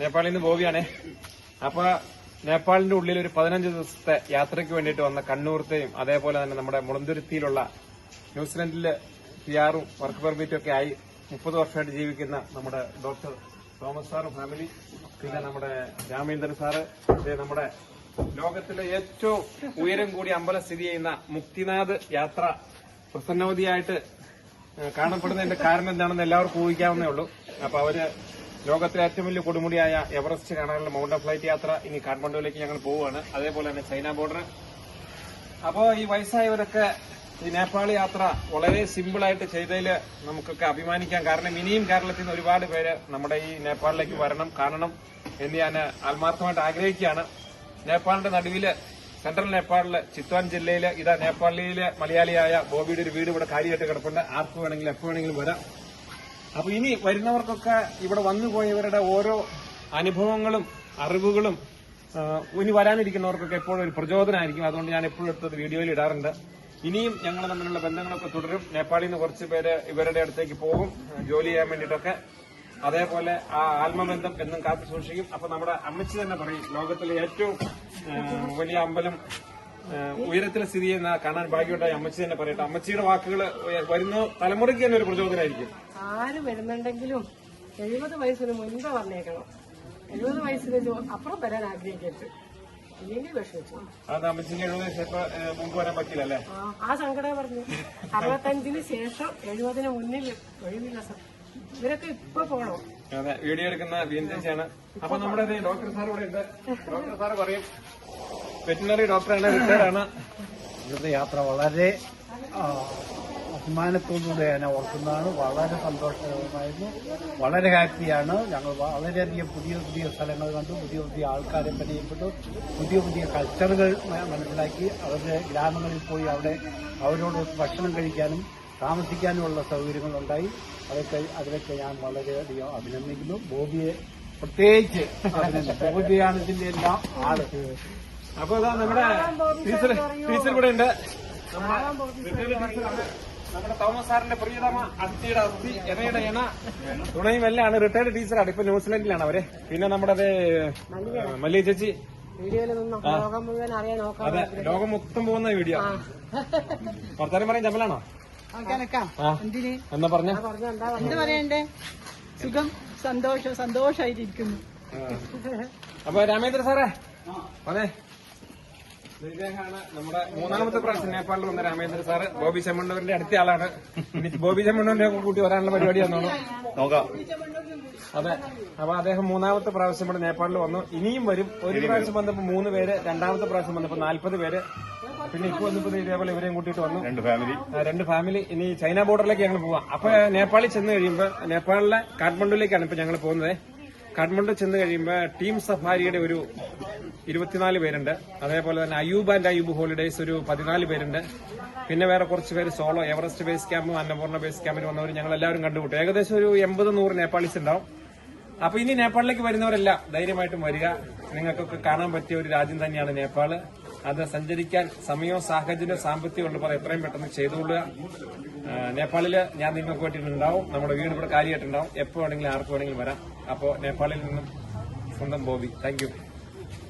നേപ്പാളിൽ നിന്ന് ബോബിയാണേ അപ്പൊ നേപ്പാളിന്റെ ഉള്ളിൽ ഒരു പതിനഞ്ച് ദിവസത്തെ യാത്രയ്ക്ക് വേണ്ടിയിട്ട് വന്ന കണ്ണൂർത്തെയും അതേപോലെ തന്നെ നമ്മുടെ മുളന്തുരുത്തിയിലുള്ള ന്യൂസിലൻഡിൽ പിയാറും വർക്ക് പെർമിറ്റും ഒക്കെ ആയി മുപ്പത് വർഷമായിട്ട് ജീവിക്കുന്ന നമ്മുടെ ഡോക്ടർ തോമസ് സാറും ഫാമിലി പിന്നെ നമ്മുടെ രാമേന്ദ്രൻ സാറ് നമ്മുടെ ലോകത്തിലെ ഏറ്റവും ഉയരം കൂടി അമ്പലം സ്ഥിതി ചെയ്യുന്ന മുക്തിനാഥ് യാത്ര പ്രസന്നവതിയായിട്ട് കാണപ്പെടുന്നതിന്റെ കാരണം എന്താണെന്ന് എല്ലാവർക്കും ഊഹിക്കാവുന്നേ ഉള്ളൂ. അപ്പൊ അവർ ലോകത്തിലെ ഏറ്റവും വലിയ കൊടുമുടിയായ എവറസ്റ്റ് കാണാനുള്ള മൗണ്ടൻ ഫ്ലൈറ്റ് യാത്ര ഇനി കാഠ്മണ്ഡുവിലേക്ക് ഞങ്ങൾ പോവുകയാണ്. അതേപോലെ തന്നെ ചൈന ബോർഡർ അപ്പോൾ ഈ വയസ്സായവരൊക്കെ ഈ നേപ്പാൾ യാത്ര വളരെ സിമ്പിളായിട്ട് ചെയ്തതിൽ നമുക്കൊക്കെ അഭിമാനിക്കാം. കാരണം ഇനിയും കേരളത്തിൽ നിന്ന് ഒരുപാട് പേര് നമ്മുടെ ഈ നേപ്പാളിലേക്ക് വരണം കാണണം എന്ന് ഞാൻ ആത്മാർത്ഥമായിട്ട് ആഗ്രഹിക്കുകയാണ്. നേപ്പാളിന്റെ നടുവിൽ സെൻട്രൽ നേപ്പാളിൽ ചിത്വാൻ ജില്ലയിൽ ഇതാ നേപ്പാളിലെ മലയാളിയായ ബോബിയുടെ ഒരു വീട് ഇവിടെ കാര്യമായിട്ട് കിടപ്പുണ്ട്. ആർക്ക് വേണമെങ്കിലും എപ്പോ വേണമെങ്കിലും വരാം. അപ്പൊ ഇനി വരുന്നവർക്കൊക്കെ ഇവിടെ വന്നുപോയവരുടെ ഓരോ അനുഭവങ്ങളും അറിവുകളും ഇനി വരാനിരിക്കുന്നവർക്കൊക്കെ എപ്പോഴും ഒരു പ്രചോദനമായിരിക്കും അതുകൊണ്ട് ഞാൻ എപ്പോഴും എടുത്തത് വീഡിയോയിൽ ഇടാറുണ്ട്. ഇനിയും ഞങ്ങൾ തമ്മിലുള്ള ബന്ധങ്ങളൊക്കെ തുടരും. നേപ്പാളിൽ നിന്ന് കുറച്ച് പേര് ഇവരുടെ അടുത്തേക്ക് പോകും. ജോലി ചെയ്യാൻ വേണ്ടിയിട്ടൊക്കെ. അതേപോലെ ആ ആത്മബന്ധം എന്നും കാത്തു സൂക്ഷിക്കും. അപ്പൊ നമ്മുടെ അമ്മച്ചി തന്നെ പറയും ലോകത്തിലെ ഏറ്റവും വലിയ അമ്പലം ഏഹ് ഉയരത്തിൽ സ്ഥിതി ചെയ്യുന്ന കാണാൻ ഭാഗ്യമുണ്ടായി അമ്മച്ചി തന്നെ പറയട്ടെ. അമ്മച്ചിയുടെ വാക്കുകൾ വരുന്ന തലമുറയ്ക്ക് തന്നെ ഒരു പ്രചോദനമായിരിക്കും ആര് വരുന്നുണ്ടെങ്കിലും എഴുപത് വയസ്സിന് മുൻപ് വന്നേക്കണം. എഴുപത് വയസ്സിന് അപ്പുറം വരാൻ ആഗ്രഹിക്കരുത്. ആ, സങ്കട പറഞ്ഞു. അറുപത്തഞ്ചിന് ശേഷം എഴുപതിന് മുന്നിൽ ഒഴിവില്ല സർ. ഇവരൊക്കെ ഇപ്പൊ പോണോ? അതെ വീഡിയോ എടുക്കുന്ന വീന്തേശാണ് അപ്പൊ നമ്മുടെ ദേ ഡോക്ടർ സാർ ഇവിടെ ഉണ്ട്. ഡോക്ടർ സാർ പറയും വെറ്റിനറി ഡോക്ടറാണ് റിട്ടയർഡാണ്. ഇവിടുത്തെ യാത്ര വളരെ അഭിമാനത്തോടുകൂടെ ഞാൻ ഓർക്കുന്നതാണ്. വളരെ സന്തോഷകരമായിരുന്നു വളരെ ഹാപ്പിയാണ്. ഞങ്ങൾ വളരെയധികം പുതിയ പുതിയ സ്ഥലങ്ങൾ കണ്ടു പുതിയ പുതിയ ആൾക്കാരെ പരിചയപ്പെട്ടു പുതിയ പുതിയ കൾച്ചറുകൾ മനസ്സിലാക്കി അവരുടെ ഗ്രാമങ്ങളിൽ പോയി അവിടെ അവരോട് ഭക്ഷണം കഴിക്കാനും താമസിക്കാനുമുള്ള സൗകര്യങ്ങളുണ്ടായി. അതൊക്കെ അതിലൊക്കെ ഞാൻ വളരെയധികം അഭിനന്ദിക്കുന്നു. ബോബിയെ പ്രത്യേകിച്ച് ബോബിയാണ് ഇതിന്റെ എല്ലാം ആൾ. അപ്പൊ അതാ നമ്മുടെ ടീച്ചർ ടീച്ചർ ഇവിടെ ഉണ്ട്. നമ്മുടെ നമ്മുടെ തോമസ് സാറിന്റെ പ്രിയതമ അസ്ഥിയുടെ അസ്ഥി എനയുടെ എണ. തുണയും എല്ലാമാണ് റിട്ടയർഡ് ടീച്ചറാണ് ഇപ്പൊ ന്യൂസിലൻഡിലാണ് അവർ. പിന്നെ നമ്മുടെ മല്ലിക ചേച്ചി. അതെ ലോകം മൊത്തം പോകുന്ന വീഡിയോ വർത്താനം പറയും ചമ്മലാണോ? എന്നാ പറഞ്ഞ? പറഞ്ഞ. എന്താ എന്ത് പറയണ്ടേ? സുഖം സന്തോഷം സന്തോഷായിട്ടിരിക്കുന്നു. അപ്പൊ രാമേന്ദ്ര സാറേ അതെ ഇദ്ദേഹമാണ് നമ്മുടെ മൂന്നാമത്തെ പ്രാവശ്യം നേപ്പാളിൽ വന്ന രാമേന്ദ്ര സാറ്. ബോബി ചെമ്മണ്ണൂരിന്റെ അടുത്ത ആളാണ്. ബോബി ചെമ്മണ്ണൂരിന്റെ ഒക്കെ കൂട്ടി വരാനുള്ള പരിപാടിയാണെന്നോ നോക്കാം. അതെ. അപ്പൊ അദ്ദേഹം മൂന്നാമത്തെ പ്രാവശ്യം ഇവിടെ നേപ്പാളിൽ വന്നു. ഇനിയും വരും. ഒരു പ്രാവശ്യം വന്നപ്പോ മൂന്ന് പേര് രണ്ടാമത്തെ പ്രാവശ്യം വന്നപ്പോ നാല്പത് പേര്. പിന്നെ ഇപ്പൊ വന്നപ്പോ ഇതേപോലെ ഇവരെയും കൂട്ടിയിട്ട് വന്നു. രണ്ട് ഫാമിലി. രണ്ട് ഫാമിലി. ഇനി ചൈന ബോർഡറിലേക്ക് ഞങ്ങൾ പോവാം. അപ്പൊ നേപ്പാളിൽ ചെന്ന് കഴിയുമ്പോ നേപ്പാളിലെ കാഠ്മണ്ഡുവിലേക്കാണ് ഇപ്പൊ ഞങ്ങൾ പോകുന്നത്. കാഠ്മണ്ഡു ചെന്ന് കഴിയുമ്പോൾ ടീം സഫാരിയുടെ ഒരു ഇരുപത്തിനാല് പേരുണ്ട്. അതേപോലെ തന്നെ അയൂബ് ആൻഡ് അയൂബ് ഹോളിഡേയ്സ് ഒരു പതിനാല് പേരുണ്ട്. പിന്നെ വേറെ കുറച്ച് പേര് സോളോ എവറസ്റ്റ് ബേസ് ക്യാമ്പും അന്നപൂർണ ബേസ് ക്യാമ്പിൽ വന്നവർ ഞങ്ങൾ എല്ലാവരും കണ്ടുപിട്ടു ഏകദേശം ഒരു എൺപത് നൂറ് നേപ്പാളീസ് ഉണ്ടാവും. അപ്പൊ ഇനി നേപ്പാളിലേക്ക് വരുന്നവരെല്ലാം ധൈര്യമായിട്ടും വരിക. നിങ്ങൾക്കൊക്കെ കാണാൻ പറ്റിയ ഒരു രാജ്യം തന്നെയാണ് നേപ്പാൾ. അത് സഞ്ചരിക്കാൻ സമയവും സാഹചര്യവും സാമ്പത്തികം ഉള്ളപ്പോൾ എത്രയും പെട്ടെന്ന് ചെയ്തുകൊള്ളുക. നേപ്പാളിൽ ഞാൻ നിങ്ങൾക്ക് വേണ്ടിയിട്ടുണ്ടാവും. നമ്മുടെ വീട് ഇവിടെ കാര്യമായിട്ടുണ്ടാവും. എപ്പോ വേണമെങ്കിലും ആർക്ക് വേണമെങ്കിലും വരാം. അപ്പോൾ നേപ്പാളിൽ നിന്നും സ്വന്തം ബോബി. താങ്ക്